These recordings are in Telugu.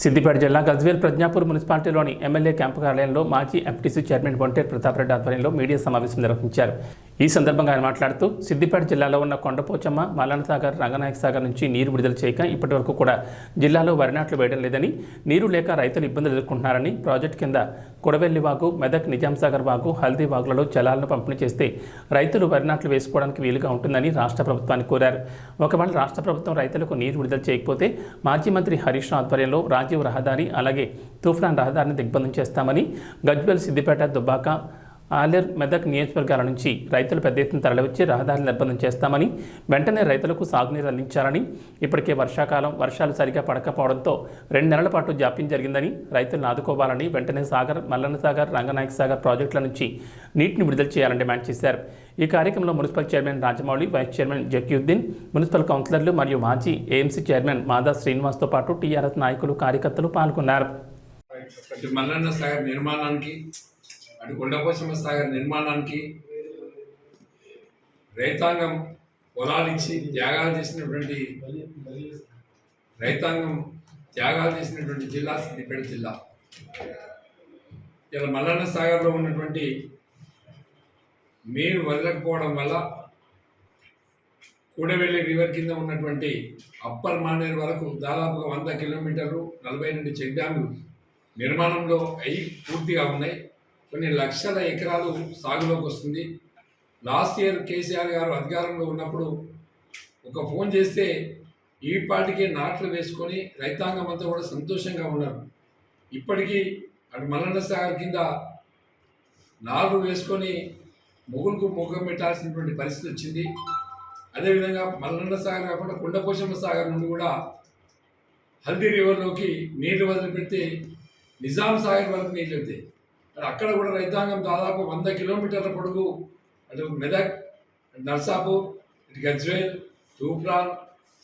సిద్దిపేట జిల్లా గజ్వేల్ ప్రజ్ఞాపూర్ మున్సిపాలిటీలోని ఎమ్మెల్యే క్యాంపు కార్యాలయంలో మాజీ ఎంపీటీసీ చైర్మన్ బొంటేరు ప్రతాప్ రెడ్డి ఆధ్వర్యంలో మీడియా సమావేశం నిర్వహించారు. ఈ సందర్భంగా ఆయన మాట్లాడుతూ సిద్దిపేట జిల్లాలో ఉన్న కొండపోచమ్మ మలాన సాగర్ రంగనాయక సాగర్ నుంచి నీరు విడుదల చేయక ఇప్పటి వరకు కూడా జిల్లాలో వరి నాట్లు వేయడం లేదని నీరు లేక రైతులు ఇబ్బందులు ఎదుర్కొంటున్నారని ప్రాజెక్టు కింద కొడవెల్లి వాగు మెదక్ నిజాంసాగర్ వాగు హల్దీ వాగులలో జలాలను పంపిణీ చేస్తే రైతులు వరి నాట్లు వేసుకోవడానికి వీలుగా ఉంటుందని రాష్ట్ర ప్రభుత్వాన్ని కోరారు. ఒకవేళ రాష్ట్ర ప్రభుత్వం రైతులకు నీరు విడుదల చేయకపోతే మాజీ మంత్రి హరీష్ ఆధ్వర్యంలో రాజీవ్ రహదారి అలాగే తూఫాన్ రహదారిని దిగ్బంధం చేస్తామని గజ్వెల్ సిద్దిపేట దుబ్బాక ఆలేర్ మెదక్ నియోజకవర్గాల నుంచి రైతులు పెద్ద ఎత్తున తరలివచ్చి రహదారులు నిర్బంధం చేస్తామని వెంటనే రైతులకు సాగునీరు అందించాలని ఇప్పటికే వర్షాకాలం వర్షాలు సరిగా పడకపోవడంతో రెండు నెలల పాటు జాప్యం జరిగిందని రైతులను ఆదుకోవాలని వెంటనే సాగర్ మల్లన్న సాగర్ రంగనాయక సాగర్ ప్రాజెక్టుల నుంచి నీటిని విడుదల చేయాలని డిమాండ్ చేశారు. ఈ కార్యక్రమంలో municipal chairman Rajamouli vice chairman Zakiuddin municipal కౌన్సిలర్లు మరియు మాజీ ఏఎంసీ చైర్మన్ మాదా శ్రీనివాస్తో పాటు టీఆర్ఎస్ నాయకులు కార్యకర్తలు పాల్గొన్నారు. మల్లన్న సాగర్ నిర్మాణానికి అటు కొండపోచమ్మ సాగర్ నిర్మాణానికి రైతాంగం పొలాలు ఇచ్చి త్యాగాలు చేసినటువంటి రైతాంగం త్యాగాలు చేసినటువంటి జిల్లా సిద్దిపేట జిల్లా. ఇలా మల్లన్న సాగర్లో ఉన్నటువంటి నీరు వదలకపోవడం వల్ల కూడవెల్లి రివర్ కింద ఉన్నటువంటి అప్పర్ మానేరు వరకు దాదాపుగా వంద కిలోమీటర్లు నలభై రెండు చెక్ డ్యాములు నిర్మాణంలో అయి పూర్తిగా ఉన్నాయి. కొన్ని లక్షల ఎకరాలు సాగులోకి వస్తుంది. లాస్ట్ ఇయర్ కేసీఆర్ గారు అధికారంలో ఉన్నప్పుడు ఒక ఫోన్ చేస్తే ఈ పాటికే నాట్లు వేసుకొని రైతాంగం అంతా కూడా సంతోషంగా ఉన్నారు. ఇప్పటికీ అటు మల్లన్న సాగర్ కింద నాలుగు వేసుకొని మొగులకు ముఖం పెట్టాల్సినటువంటి పరిస్థితి వచ్చింది. అదేవిధంగా మల్లన్న సాగర్ కాకుండా కుండపోషమ్మ సాగర్ నుండి కూడా హల్దీ రివర్లోకి నీళ్ళు వదిలిపెడితే నిజాం సాగర్ వరకు నీళ్ళు వెళ్తాయి. అక్కడ కూడా రైతాంగం దాదాపు వంద కిలోమీటర్ల పొడుగు అటు మెదక్ నర్సాపూర్ ఇటు గజ్వేల్ తూప్రాన్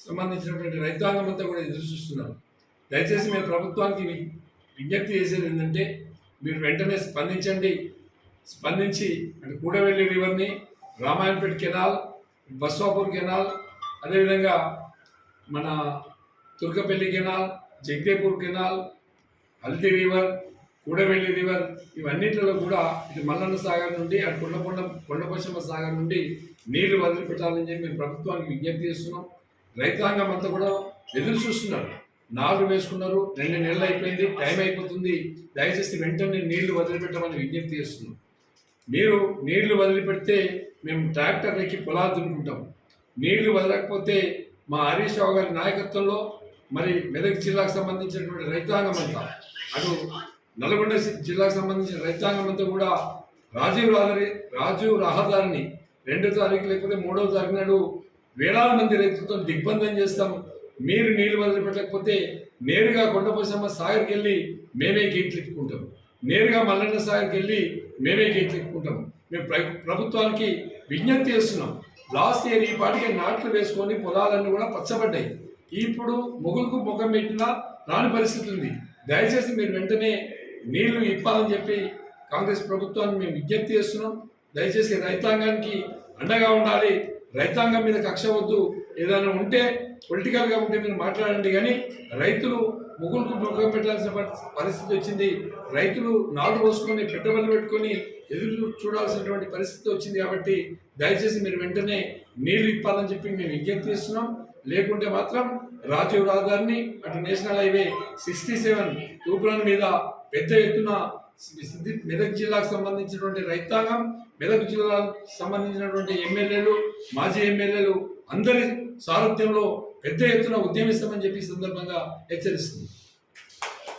సంబంధించినటువంటి రైతాంగం అంతా కూడా ఎదురు చూస్తున్నారు. దయచేసి మేము ప్రభుత్వానికి విజ్ఞప్తి చేసేది ఏంటంటే మీరు వెంటనే స్పందించండి. స్పందించి అటు కూడవెల్లి రివర్ని రామాయణపేట కెనాల్ బస్వాపూర్ కెనాల్ అదేవిధంగా మన Turkapalli canal Jagadepur canal Haldi river Kudavelli river ఇవన్నిటిలో కూడా ఇటు మల్లన్న సాగర్ నుండి అటు కొండకొండ కొండపోచమ్మ సాగర్ నుండి నీళ్ళు వదిలిపెట్టాలని చెప్పి మేము ప్రభుత్వానికి విజ్ఞప్తి చేస్తున్నాం. రైతాంగం అంతా కూడా ఎదురు చూస్తున్నారు. నాలుగు వేసుకున్నారు. రెండు నెలలు అయిపోయింది. టైం అయిపోతుంది. దయచేసి వెంటనే నీళ్ళు వదిలిపెట్టమని విజ్ఞప్తి చేస్తున్నాం. మీరు నీళ్ళు వదిలిపెడితే మేము ట్రాక్టర్ ఎక్కి పొలాలు దున్నుకుంటాం. నీళ్ళు వదలకపోతే మా హరీష్ రావు గారి నాయకత్వంలో మరి మెదక్ జిల్లాకు సంబంధించినటువంటి రైతాంగం అంతా అటు నల్గొండ జిల్లాకు సంబంధించిన రైతాంగం అంతా కూడా రాజీవ్ రహదారి రాజీవ్ రహదారిని రెండో తారీఖు లేకపోతే మూడో తారీఖు నాడు వేలాది మంది రైతులతో దిగ్బంధం చేస్తాం. మీరు నీళ్ళు వదిలిపెట్టకపోతే నేరుగా కొండపోసమ్మ సాగర్కి వెళ్ళి మేమే గేట్లు ఎక్కుంటాం నేరుగా మల్లన్న సాగర్కి వెళ్ళి మేమే గేట్లు ఎక్కుంటాం మేము ప్ర- ప్రభుత్వానికి విజ్ఞప్తి చేస్తున్నాం. లాస్ట్ ఇయర్ ఈ పాటికి నాట్లు వేసుకొని పొలాలన్నీ కూడా పచ్చబడ్డాయి. ఇప్పుడు మొగులకు ముఖం పెట్టినా రాని పరిస్థితి ఉంది. దయచేసి మీరు వెంటనే నీళ్ళు ఇప్పాలని చెప్పి కాంగ్రెస్ ప్రభుత్వాన్ని మేము విజ్ఞప్తి చేస్తున్నాం. దయచేసి రైతాంగానికి అండగా ఉండాలి. రైతాంగం మీద కక్ష వద్దు. ఏదైనా ఉంటే పొలిటికల్గా ఉంటే మీరు మాట్లాడండి. కానీ రైతులు ముగ్గులకు ముఖం పెట్టాల్సిన పరిస్థితి వచ్చింది. రైతులు నాడు పోసుకొని పెట్టుబడులు పెట్టుకొని ఎదురు చూడాల్సినటువంటి పరిస్థితి వచ్చింది కాబట్టి దయచేసి మీరు వెంటనే నీళ్ళు ఇప్పాలని చెప్పి మేము విజ్ఞప్తి చేస్తున్నాం. లేకుంటే మాత్రం రాజీవ్ రహదారిని అటు నేషనల్ హైవే సిక్స్టీ సెవెన్ తూపులను మీద పెద్ద ఎత్తున మెదక్ జిల్లాకు సంబంధించినటువంటి రైతాంగం మెదక్ జిల్లాకు సంబంధించినటువంటి ఎమ్మెల్యేలు మాజీ ఎమ్మెల్యేలు అందరి సారథ్యంలో పెద్ద ఎత్తున ఉద్యమిస్తామని చెప్పి సందర్భంగా హెచ్చరిస్తుంది